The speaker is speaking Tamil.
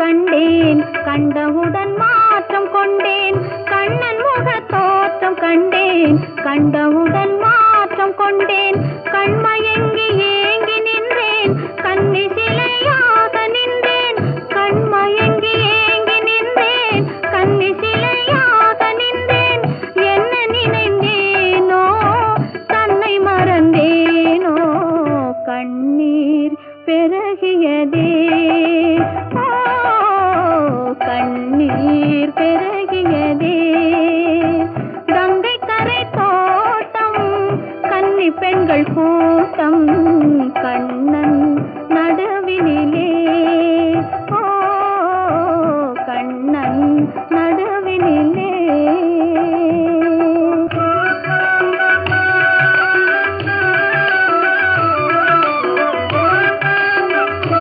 கண்டேன். கண்டவுடன் மாற்றம் கொண்டேன். கண்ணன் முக தோற்றம் கண்டேன். கண்டவுடன் மாற்றம் கொண்டேன். கண்மயங்கி ஏங்கி நின்றேன். கண்ணி சிலையாக நின்றேன். கண்மயங்கி ஏங்கி நின்றேன். கண்ணி சிலையாக நின்றேன். என்ன நினைந்தேனோ தன்னை மறந்தேனோ கண்ணீர் பெருகியதே. பெண்கள் கூட்டம் கண்ணன் நடுவினிலே. ஓ கண்ணன் நடுவினிலே.